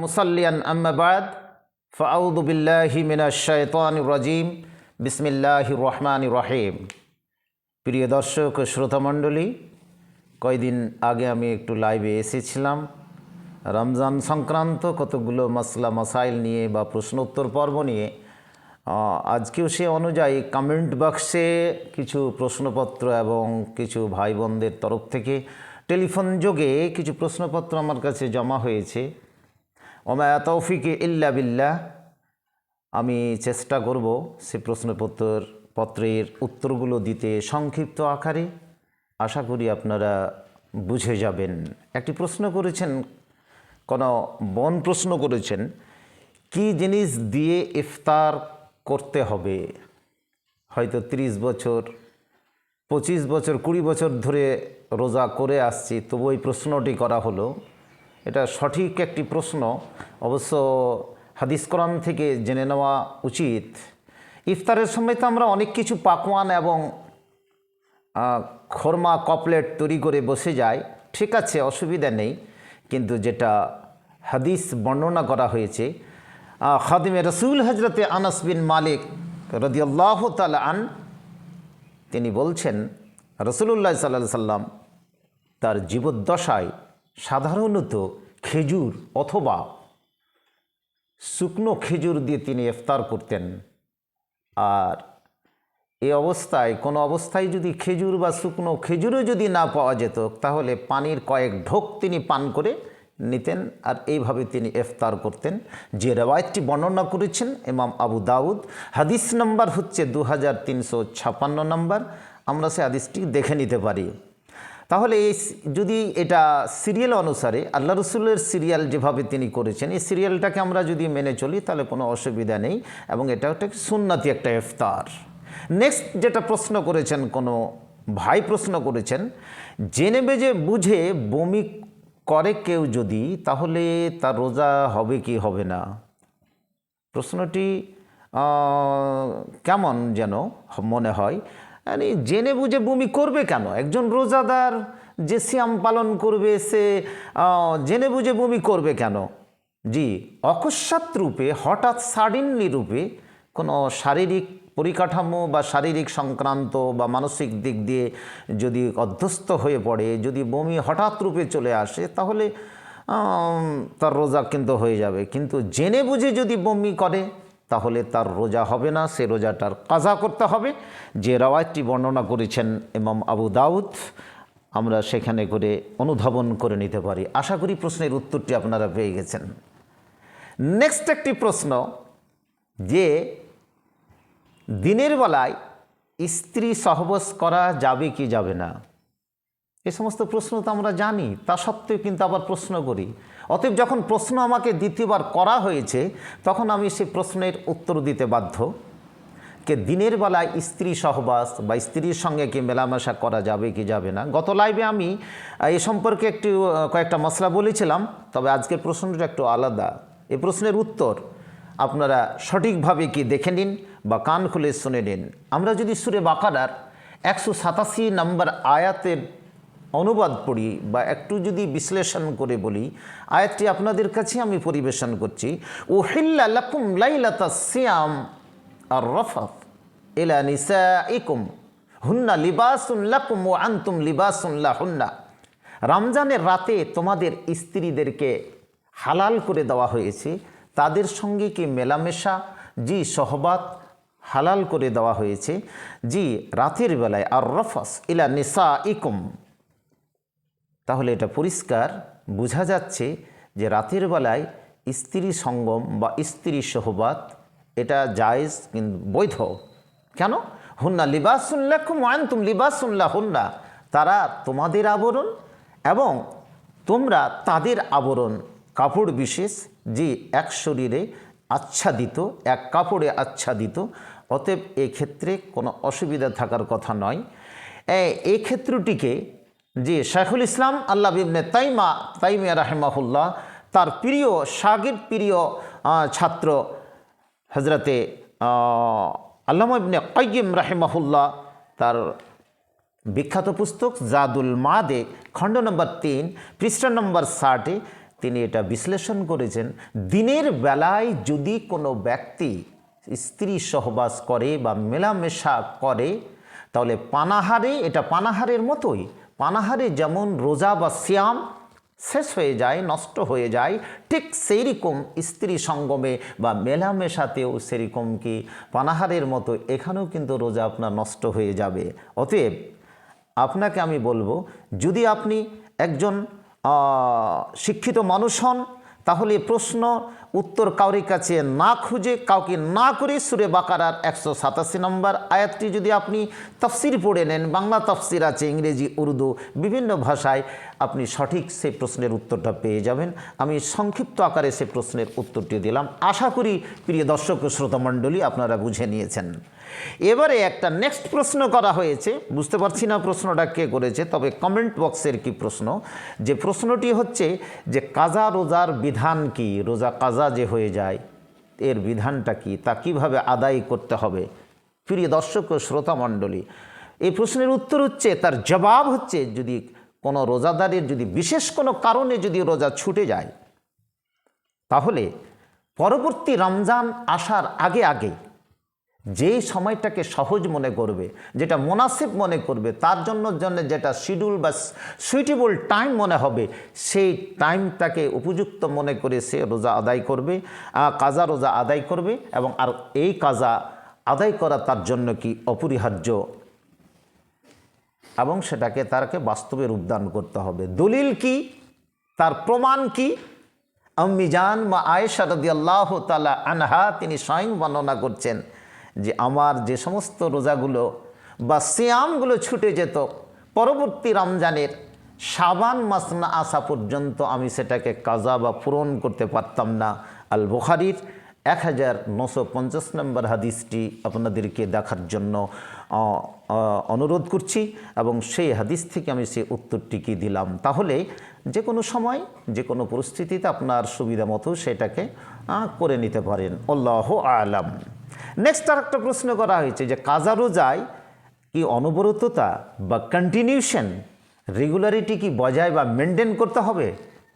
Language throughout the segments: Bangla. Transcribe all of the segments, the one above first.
মুসাল্লিয়ান আম্মাবাদ ফাউদু বিল্লাহি মিনাশ শাইতানির রাজিম। বিসমিল্লাহির রহমানির রহিম। প্রিয় দর্শক শ্রোতামণ্ডলী কয়দিন আগে আমি একটু লাইভে এসেছিলাম। রমজান সংক্রান্ত কতগুলো মশলা মশাইল নিয়ে বা প্রশ্নোত্তর পর্ব নিয়ে আজকেও সে অনুযায়ী কমেন্ট বক্সে কিছু প্রশ্নপত্র এবং কিছু ভাই বোনদের তরফ থেকে টেলিফোন যোগে কিছু প্রশ্নপত্র আমার কাছে জমা হয়েছে। ওমায়া তৌফিকে ইল্লা বিল্লাহ। আমি চেষ্টা করব সে প্রশ্নপত্র পত্রের উত্তরগুলো দিতে সংক্ষিপ্ত আকারে। আশা করি আপনারা বুঝে যাবেন। একটি প্রশ্ন করেছেন, কোনো বন প্রশ্ন করেছেন, কি জিনিস দিয়ে ইফতার করতে হবে? হয়তো ৩০ বছর, পঁচিশ বছর, কুড়ি বছর ধরে রোজা করে আসছি, তবু এই প্রশ্নটি করা হলো। এটা সঠিক একটি প্রশ্ন। অবশ্য হাদিস কোরআন থেকে জেনে নেওয়া উচিত। ইফতারের সময় তো আমরা অনেক কিছু পাকওয়ান এবং খোরমা, কপলেট তৈরি করে বসে যায় ঠিক আছে, অসুবিধা নেই। কিন্তু যেটা হাদিস বর্ণনা করা হয়েছে খাদিমে রসুল হজরতে আনাস বিন মালিক রদিয়াল্লাহ তাল আন, তিনি বলছেন রসুল্লাহ সাল্লাহ সাল্লাম তার জীবদ্দশায় সাধারণত খেজুর অথবা শুকনো খেজুর দিয়ে তিনি ইফতার করতেন। আর এ অবস্থায়, কোনো অবস্থায় যদি খেজুর বা শুকনো খেজুরও যদি না পাওয়া যেত, তাহলে পানির কয়েক ঢোক তিনি পান করে নিতেন আর এইভাবে তিনি ইফতার করতেন। যে রেওয়ায়তটি বর্ণনা করেছেন ইমাম আবু দাউদ, হাদিস নাম্বার হচ্ছে দু হাজার তিনশো ছাপান্ন নম্বর। আমরা সে হাদিসটি দেখে নিতে পারি। তাহলে এই যদি এটা সিরিয়াল অনুসারে আল্লাহ রসুলের সিরিয়াল যেভাবে তিনি করেছেন, এই সিরিয়ালটাকে আমরা যদি মেনে চলি, তাহলে কোনো অসুবিধা নেই এবং এটা একটা সুন্নাতি একটা ইফতার। নেক্সট যেটা প্রশ্ন করেছেন, কোনো ভাই প্রশ্ন করেছেন, জেনে বেজে বুঝে বমি করে কেউ যদি, তাহলে তার রোজা হবে কি হবে না? প্রশ্নটি কেমন যেন মনে হয়? মানে জেনে বুঝে বমি করবে কেন? একজন রোজাদার যে সিয়াম পালন করবে, সে জেনে বুঝে বমি করবে কেন? জি, অকস্মাৎ রূপে, হঠাৎ সাডেনলি রূপে কোনো শারীরিক পরিকাঠামো বা শারীরিক সংক্রান্ত বা মানসিক দিক দিয়ে যদি অধ্যস্ত হয়ে পড়ে, যদি বমি হঠাৎ রূপে চলে আসে, তাহলে তার রোজা কিন্তু হয়ে যাবে। কিন্তু জেনে বুঝে যদি বমি করে তাহলে তার রোজা হবে না, সে রোজাটার কাজা করতে হবে। যে রাওয়ায়তটি বর্ণনা করেছেন ইমাম আবু দাউদ, আমরা সেখানে করে অনুধাবন করে নিতে পারি। আশা করি প্রশ্নের উত্তরটি আপনারা পেয়ে গেছেন। নেক্সট একটি প্রশ্ন, যে দিনের বেলায় স্ত্রী সহবাস করা যাবে কি যাবে না? এ সমস্ত প্রশ্ন তো আমরা জানি, তা সত্ত্বেও কিন্তু আবার প্রশ্ন করি। অতএব যখন প্রশ্ন আমাকে দ্বিতীয়বার করা হয়েছে, তখন আমি সে প্রশ্নের উত্তর দিতে বাধ্য। কে দিনের বেলায় স্ত্রী সহবাস বা স্ত্রীর সঙ্গে কি মেলামেশা করা যাবে কি যাবে না? গত লাইভে আমি এ সম্পর্কে একটু কয়েকটা মশলা বলেছিলাম, তবে আজকের প্রশ্নটা একটু আলাদা। এ প্রশ্নের উত্তর আপনারা সঠিকভাবে কি দেখে নিন বা কান খুলে শুনে নিন। আমরা যদি সুরে বাকারার একশো সাতাশি নম্বর আয়াতের অনুবাদ পড়ি বা একটু যদি বিশ্লেষণ করে বলি, আয়াতটি আপনাদের কাছে আমি পরিবেশন করছি ও হিল্লা লাকুম লাইলাতা সিয়াম আর রফাত নিসা ইকুম হুন্না লিবাসুন লাকুম ও আন্তুম লিবাসুন লাহুন্না। রমজানের রাতে তোমাদের স্ত্রীদেরকে হালাল করে দেওয়া হয়েছে, তাদের সঙ্গে কি মেলামেশা? জি, সহবাত হালাল করে দেওয়া হয়েছে। জি, রাতের বেলায় আর রফাস ইলা নিসা ইকুম তাহলে এটা পরিষ্কার, বোঝা যাচ্ছে যে রাতের বেলায় স্ত্রী সঙ্গম বা স্ত্রী সহবাত এটা জায়েজ কিন্তু বৈধ। কেন? হুন্না লিবাসুল্লাকুম আনতুম লিবাসুল্লাহ হুন্না তারা তোমাদের আবরণ এবং তোমরা তাদের আবরণ। কাপড় বিশেষ যে এক শরীরে আচ্ছাদিত, এক কাপড়ে আচ্ছাদিত। অতএব এক্ষেত্রে কোনো অসুবিধা থাকার কথা নয়। এ- যে শাইখুল ইসলাম আল্লাহ ইবনে তাইমা, তাইমিয়া রাহেমাহুল্লাহ, তার প্রিয় শাগির প্রিয় ছাত্র হজরতে আল্লামা ইবনে কাইম রাহেমাহুল্লাহ, তার বিখ্যাত পুস্তক জাদুল মাদে, খণ্ড নম্বর তিন, পৃষ্ঠা নম্বর ষাটে তিনি এটা বিশ্লেষণ করেছেন, দিনের বেলায় যদি কোনো ব্যক্তি স্ত্রী সহবাস করে বা মেলামেশা করে, তাহলে পানাহারে, এটা পানাহারের মতোই। পানাহারে যেমন রোজা বা শ্যাম শেষ হয়ে যায়, নষ্ট হয়ে যায়, ঠিক সেই রকম স্ত্রী সঙ্গমে বা মেলামেশাতেও সেরকম কি পানাহারের মতো এখানেও কিন্তু রোজা আপনার নষ্ট হয়ে যাবে। অতএব আপনাকে আমি বলব, যদি আপনি একজন শিক্ষিত মানুষ হন তাহলে প্রশ্ন, উত্তর কাউরির কাছে না খুঁজে, কাউকে না করে সুরে বাকারার একশো সাতাশি নম্বর আয়াতটি যদি আপনি তফসির পড়ে নেন, বাংলা তফসির আছে, ইংরেজি, উর্দু, বিভিন্ন ভাষায়, আপনি সঠিক সেই প্রশ্নের উত্তরটা পেয়ে যাবেন। আমি সংক্ষিপ্ত আকারে সে প্রশ্নের উত্তরটি দিলাম। আশা করি প্রিয় দর্শক শ্রোতামণ্ডলী আপনারা বুঝে নিয়েছেন। এবারে একটা নেক্সট প্রশ্ন করা হয়েছে। বুঝতে পারছি না প্রশ্নটা কে করেছে, তবে কমেন্ট বক্সের কি প্রশ্ন? যে প্রশ্নটি হচ্ছে যে কাজা রোজার বিধান কি? রোজা কাজা যে হয়ে যায়, এর বিধানটা কি? তা কীভাবে আদায় করতে হবে? প্রিয় দর্শক ও শ্রোতা মণ্ডলী, এই প্রশ্নের উত্তর হচ্ছে, তার জবাব হচ্ছে যদি কোনো রোজাদারের যদি বিশেষ কোনো কারণে যদি রোজা ছুটে যায়, তাহলে পরবর্তী রমজান আসার আগে আগে যে সময়টাকে সহজ মনে করবে, যেটা মোনাসিব মনে করবে, তার জন্য জন্য যেটা শিডিউল বা সুইটেবল টাইম মনে হবে, সেই টাইমটাকে উপযুক্ত মনে করে সে রোজা আদায় করবে কাজা রোজা আদায় করবে এবং আর এই কাজা আদায় করা তার জন্য কি অপরিহার্য? এবং সেটাকে তারকে বাস্তবে রূপদান করতে হবে। দলিল কি? তার প্রমাণ কি? আম্মিজান মা আয়েশা রদি আল্লাহ তালা আনহা তিনি স্বয়ং বর্ণনা করছেন। যে আমার যে সমস্ত রোজাগুলো বা সিয়ামগুলো ছুটে যেত, পরবর্তী রমজানের সাবান মাস না আসা পর্যন্ত আমি সেটাকে কাজা বা পূরণ করতে পারতাম না। আল বুখারির এক হাজার নশো পঞ্চাশ নম্বর হাদিসটি আপনাদেরকে দেখার জন্য অনুরোধ করছি এবং সেই হাদিস থেকে আমি সেই উত্তরটিকে দিলাম। তাহলে যে কোনো সময়, যে কোনো পরিস্থিতিতে আপনার সুবিধা মতো সেটাকে করে নিতে পারেন। আল্লাহ আলাম। নেক্সট আর একটা প্রশ্ন করা হয়েছে যে কাজা রোজায় কি অনবরততা বা কন্টিনিউশন রেগুলারিটি কি বজায় বা মেনটেন করতে হবে?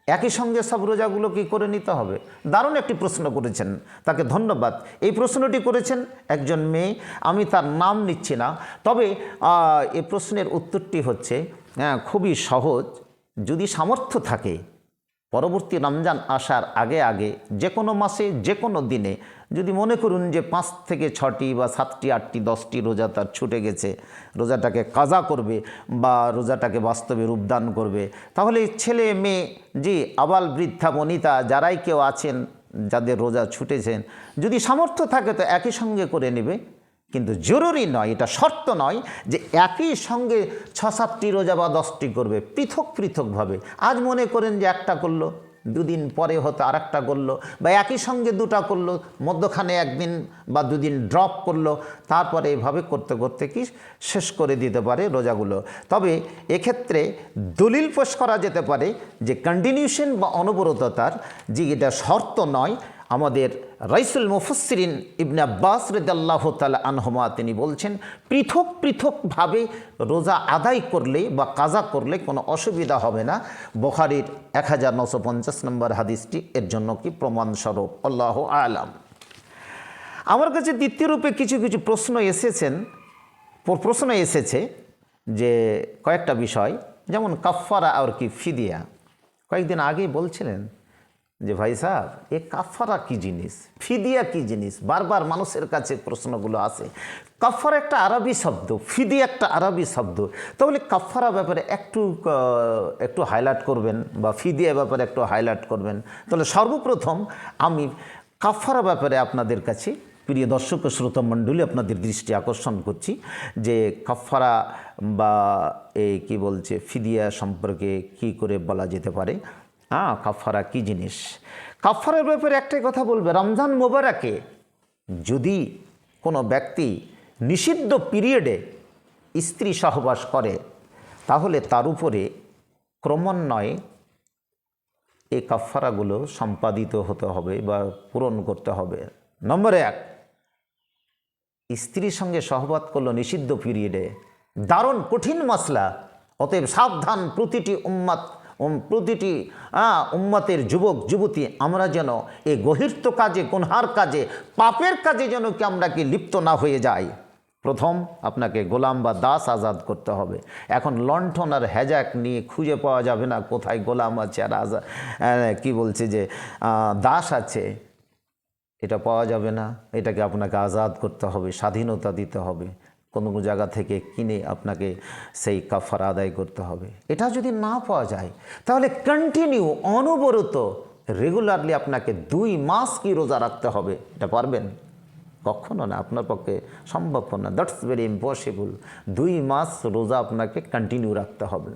একই সঙ্গে সব রোজাগুলো কি করে নিতে হবে? দারুণ একটি প্রশ্ন করেছেন। তাকে ধন্যবাদ। এই প্রশ্নটি করেছেন একজন মেয়ে। আমি তার নাম নিচ্ছি না। তবে এ প্রশ্নের উত্তরটি হচ্ছে হ্যাঁ, খুবই সহজ। যদি সামর্থ্য থাকে পরবর্তী রমজান আসার আগে আগে যে কোনো মাসে, যে কোনো দিনে যদি মনে করুন যে পাঁচ থেকে ছটি বা সাতটি, আটটি, দশটি রোজা তার ছুটে গেছে, রোজাটাকে কাজা করবে বা রোজাটাকে বাস্তবে রূপদান করবে, তাহলে ছেলে, মেয়ে যে আবাল বৃদ্ধা, বনিতা যারাই কেউ আছেন, যাদের রোজা ছুটেছেন, যদি সামর্থ্য থাকে তো একই সঙ্গে করে নেবে। কিন্তু জরুরি নয়, এটা শর্ত নয় যে একই সঙ্গে ছ সাতটি রোজা বা দশটি করবে, পৃথক পৃথকভাবে। আজ মনে করেন যে একটা করল, দুদিন পরে হয়তো আর একটা করল, বা একই সঙ্গে দুটা করল, মধ্যখানে একদিন বা দুদিন ড্রপ করল, তারপরে এভাবে করতে করতে কি শেষ করে দিতে পারে রোজাগুলো। তবে এক্ষেত্রে দলিল পেশ করা যেতে পারে যে কন্টিনিউশন বা অনবরততার যে এটা শর্ত নয় আমাদের রাইসুল মুফসরিন ইবনে আব্বাস রেদাল্লাহ তালা আনহমা তিনি বলছেন, পৃথক পৃথকভাবে রোজা আদায় করলে বা কাজা করলে কোনো অসুবিধা হবে না। বখারির এক হাজার নশো পঞ্চাশ নম্বর হাদিসটি এর জন্য কি প্রমাণস্বরূপ? আল্লাহ আলাম। আমার কাছে দ্বিতীয় রূপে কিছু কিছু প্রশ্ন এসেছেন প্রশ্ন এসেছে যে কয়েকটা বিষয়, যেমন কাফারা আর কি ফিদিয়া। কয়েকদিন আগেই বলছিলেন যে ভাই সাহেব, এ কাফারা কি জিনিস? ফিদিয়া কি জিনিস? বারবার মানুষের কাছে প্রশ্নগুলো আসে। কাফারা একটা আরবি শব্দ, ফিদিয়া একটা আরবি শব্দ। তাহলে কাফারা ব্যাপারে একটু একটু হাইলাইট করবেন বা ফিদিয়া ব্যাপারে একটু হাইলাইট করবেন। তাহলে সর্বপ্রথম আমি কাফারা ব্যাপারে আপনাদের কাছে, প্রিয় দর্শক ও শ্রোতা মণ্ডলী, আপনাদের দৃষ্টি আকর্ষণ করছি যে কাফারা বা এই কী বলছে, ফিদিয়া সম্পর্কে কি করে বলা যেতে পারে। হ্যাঁ কাফারা কি জিনিস? কাফারার ব্যাপারে একটাই কথা বলবে রমজান মোবারকে যদি কোনো ব্যক্তি নিষিদ্ধ পিরিয়ডে স্ত্রী সহবাস করে তাহলে তার উপরে ক্রমান্বয়ে এই কাফারাগুলো সম্পাদিত হতে হবে বা পূরণ করতে হবে। নম্বর এক স্ত্রীর সঙ্গে সহবাদ করল নিষিদ্ধ পিরিয়ডে দারুণ কঠিন মশলা অতএব সাবধান প্রতিটি উম্মাত উম, প্রতিটি উম্মতের যুবক, যুবতী, আমরা যেন এই গহির্ত কাজে, গুনহার কাজে, পাপের কাজে যেন কি আমরা কি লিপ্ত না হয়ে যাই। প্রথম আপনাকে গোলাম বা দাস আজাদ করতে হবে। এখন লণ্ঠন আর হ্যাজাক নিয়ে খুঁজে পাওয়া যাবে না কোথায় গোলাম আছে আর আজাদ কি বলছে যে দাস আছে, এটা পাওয়া যাবে না। এটাকে আপনাকে আজাদ করতে হবে, স্বাধীনতা দিতে হবে। কোনো জায়গা থেকে কিনে আপনাকে সেই কাফার আদায় করতে হবে। এটা যদি না পাওয়া যায়, তাহলে কন্টিনিউ অনবরত রেগুলারলি আপনাকে দুই মাস কি রোজা রাখতে হবে, এটা পারবেন? কখনো না, আপনার পক্ষে সম্ভব না। দ্যাটস ভেরি ইম্পসিবল দুই মাস রোজা আপনাকে কন্টিনিউ রাখতে হবে।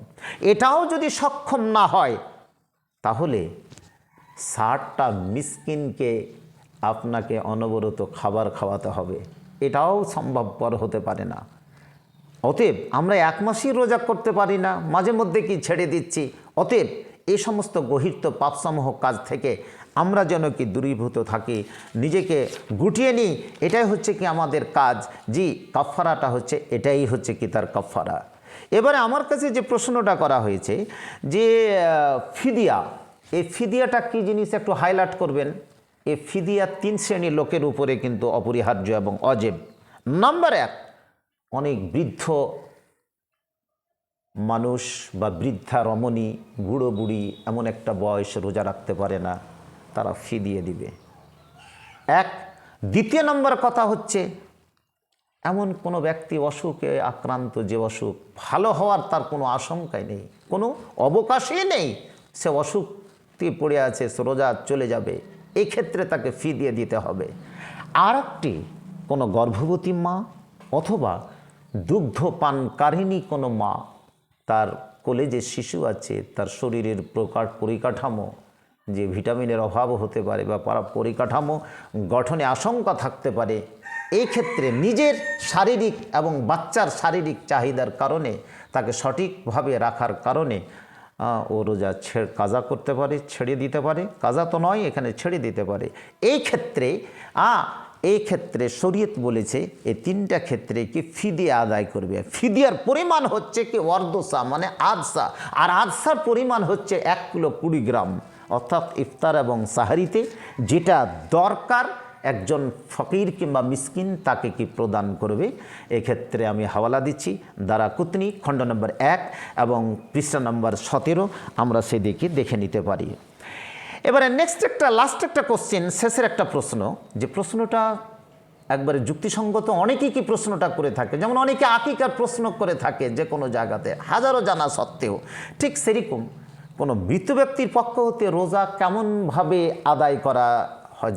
এটাও যদি সক্ষম না হয়, তাহলে ষাটটা মিসকিনকে আপনাকে অনবরত খাবার খাওয়াতে হবে। এটাও সম্ভবপর হতে পারে না। অতএব আমরা এক মাসই রোজা করতে পারি না, মাঝে মধ্যে কি ছেড়ে দিচ্ছি? অতএব এই সমস্ত গহির্ত পাপসমূহ কাজ থেকে আমরা যেন কি দূরীভূত থাকি, নিজেকে গুটিয়ে নিই, এটাই হচ্ছে কি আমাদের কাজ। জি কাফারাটা হচ্ছে, এটাই হচ্ছে কি তার কাফারা এবারে আমার কাছে যে প্রশ্নটা করা হয়েছে যে ফিদিয়া, এই ফিদিয়াটা কী জিনিস একটু হাইলাইট করবেন? এই ফিদিয়া তিন শ্রেণির লোকের উপরে কিন্তু অপরিহার্য এবং অজেব। নাম্বার এক, অনেক বৃদ্ধ মানুষ বা বৃদ্ধা রমণী, বুড়ো বুড়ি এমন একটা বয়স রোজা রাখতে পারে না, তারা ফি দিয়ে দিবে। এক, দ্বিতীয় নম্বর কথা হচ্ছে, এমন কোনো ব্যক্তি অসুখে আক্রান্ত, যে অসুখ ভালো হওয়ার তার কোনো আশঙ্কাই নেই, কোনো অবকাশই নেই, সে অসুখটি পড়ে আছে, সে রোজা চলে যাবে। এই ক্ষেত্রে তাকে ফি দিয়ে দিতে হবে। আর একটি কোনো গর্ভবতী মা অথবা দুগ্ধ দুগ্ধপানকারিণী কোনো মা, তার কোলে যে শিশু আছে, তার শরীরের প্রকার পরিকাঠামো, যে ভিটামিনের অভাবও হতে পারে বা পারা পরিকাঠামো গঠনে আশঙ্কা থাকতে পারে এই ক্ষেত্রে নিজের শারীরিক এবং বাচ্চার শারীরিক চাহিদার কারণে, তাকে সঠিকভাবে রাখার কারণে ও রোজা ছেড়ে কাজা করতে পারে, ছেড়ে দিতে পারে। কাজা তো নয়, এখানে ছেড়ে দিতে পারে। এই ক্ষেত্রে, আ, এই ক্ষেত্রে শরীয়ত বলেছে, এই তিনটা ক্ষেত্রে কি ফিদিয়া আদায় করবে। ফিদিয়ার পরিমাণ হচ্ছে কি অর্ধসা মানে আদসা। আর আদসার পরিমাণ হচ্ছে এক কিলো কুড়ি গ্রাম। অর্থাৎ ইফতার এবং সাহারিতে যেটা দরকার একজন ফকির কিংবা মিসকিন তাকে কি প্রদান করবে? এক্ষেত্রে আমি হাওয়ালা দিচ্ছি। দ্বারা কুতনি, খণ্ড নম্বর এক এবং পৃষ্ঠা নম্বর সতেরো আমরা সেদিকে দেখে নিতে পারি। এবারে নেক্সট একটা লাস্ট একটা কোশ্চেন শেষের একটা প্রশ্ন। যে প্রশ্নটা একবারে যুক্তিসঙ্গত অনেকেই কি প্রশ্নটা করে থাকে? যেমন অনেকে আকিকার প্রশ্ন করে থাকে যে কোনো জায়গাতে, হাজারো জানা সত্ত্বেও। ঠিক সেরকম কোনো মৃত ব্যক্তির পক্ষ হতে রোজা কেমনভাবে আদায় করা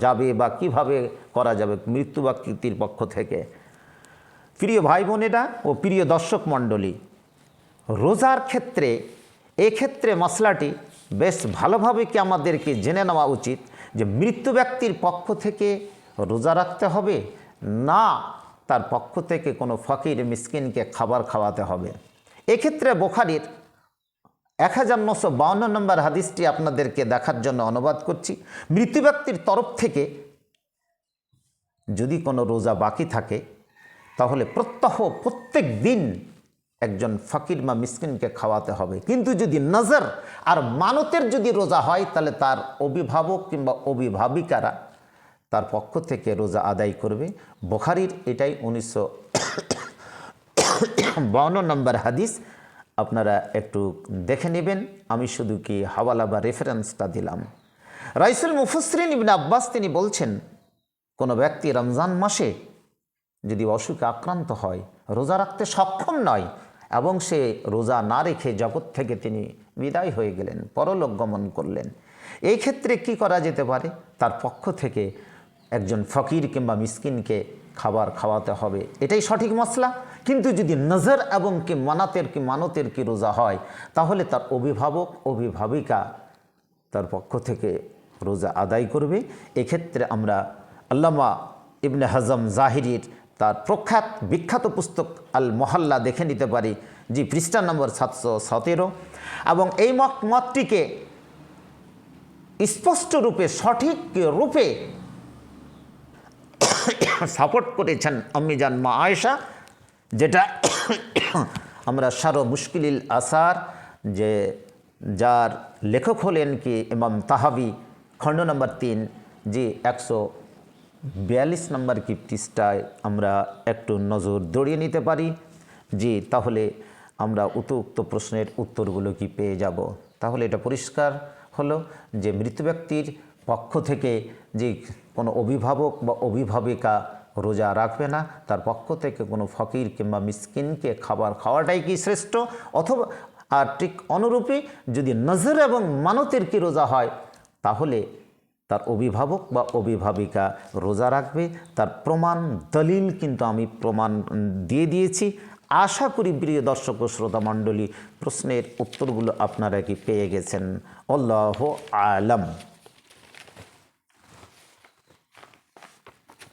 যাবে বা কীভাবে করা যাবে মৃত্যু বা ব্যক্তির পক্ষ থেকে। প্রিয় ভাই বোনেরা ও প্রিয় দর্শক মণ্ডলী, রোজার ক্ষেত্রে এক্ষেত্রে মশলাটি বেশ ভালোভাবে কি আমাদেরকে জেনে নেওয়া উচিত যে মৃত্যু ব্যক্তির পক্ষ থেকে রোজা রাখতে হবে না তার পক্ষ থেকে কোনো ফকির, মিসকিনকে খাবার খাওয়াতে হবে? এক্ষেত্রে বোখারির এক হাজার নশো বাউন্ন নম্বর হাদিসটি আপনাদেরকে দেখার জন্য অনুবাদ করছি। মৃত্যু ব্যক্তির তরফ থেকে যদি কোনো রোজা বাকি থাকে, তাহলে প্রত্যহ প্রত্যেক দিন একজন ফকির বা মিসকিনকে খাওয়াতে হবে। কিন্তু যদি নজর আর মানতের যদি রোজা হয়, তাহলে তার অভিভাবক কিংবা অভিভাবিকারা তার পক্ষ থেকে রোজা আদায় করবে। বোখারির এটাই উনিশশো বাউন্ন নম্বর হাদিস। আপনারা একটু দেখে নেবেন। আমি শুধু কি হাওয়ালা বা রেফারেন্সটা দিলাম। রাইসুল মুফসরিন ইবিন আব্বাস তিনি বলছেন, কোনো ব্যক্তি রমজান মাসে যদি অসুখে আক্রান্ত হয়, রোজা রাখতে সক্ষম নয় এবং সে রোজা না রেখে জগৎ থেকে তিনি বিদায় হয়ে গেলেন, পরলোক গমন করলেন, এই ক্ষেত্রে কি করা যেতে পারে? তার পক্ষ থেকে একজন ফকির কিংবা মিসকিনকে খাবার খাওয়াতে হবে, এটাই সঠিক মশলা কিন্তু যদি নজর এবং কি মানাতের কি মানতের কি রোজা হয়, তাহলে তার অভিভাবক, অভিভাবিকা তার পক্ষ থেকে রোজা আদায় করবে। এক্ষেত্রে আমরা আল্লামা ইবনে হজম জাহিরির তার প্রখ্যাত, বিখ্যাত পুস্তক আল মহল্লা দেখে নিতে পারি, জি পৃষ্ঠা নম্বর সাতশো সতেরো। এবং এই মত মতটিকে স্পষ্ট রূপে, সঠিক রূপে সাপোর্ট করেছেন আম্মিজান মা আয়েশা, যেটা আমরা সারো মুশকিলিল আসার, যে যার লেখক হলেন কি ইমাম তাহাবি, খণ্ড নম্বর তিন, যে একশো বিয়াল্লিশ নম্বর কি পৃষ্ঠায় আমরা একটু নজর দড়িয়ে নিতে পারি। যে তাহলে আমরা উপযুক্ত প্রশ্নের উত্তরগুলো কি পেয়ে যাব? তাহলে এটা পরিষ্কার হলো যে মৃত ব্যক্তির পক্ষ থেকে যে কোনো অভিভাবক বা অভিভাবিকা রোজা রাখবে না, তার পক্ষ থেকে কোনো ফকির কিংবা মিসকিনকে খাবার খাওয়াটাই কি শ্রেষ্ঠ? অথবা, আর ঠিক অনুরূপী যদি নজর এবং মানতের কি রোজা হয়, তাহলে তার অভিভাবক বা অভিভাবিকা রোজা রাখবে। তার প্রমাণ, দলিল কিন্তু আমি প্রমাণ দিয়ে দিয়েছি। আশা করি প্রিয় দর্শক ও শ্রোতা মণ্ডলী, প্রশ্নের উত্তরগুলো আপনারা কি পেয়ে গেছেন? অল্লাহ আলম।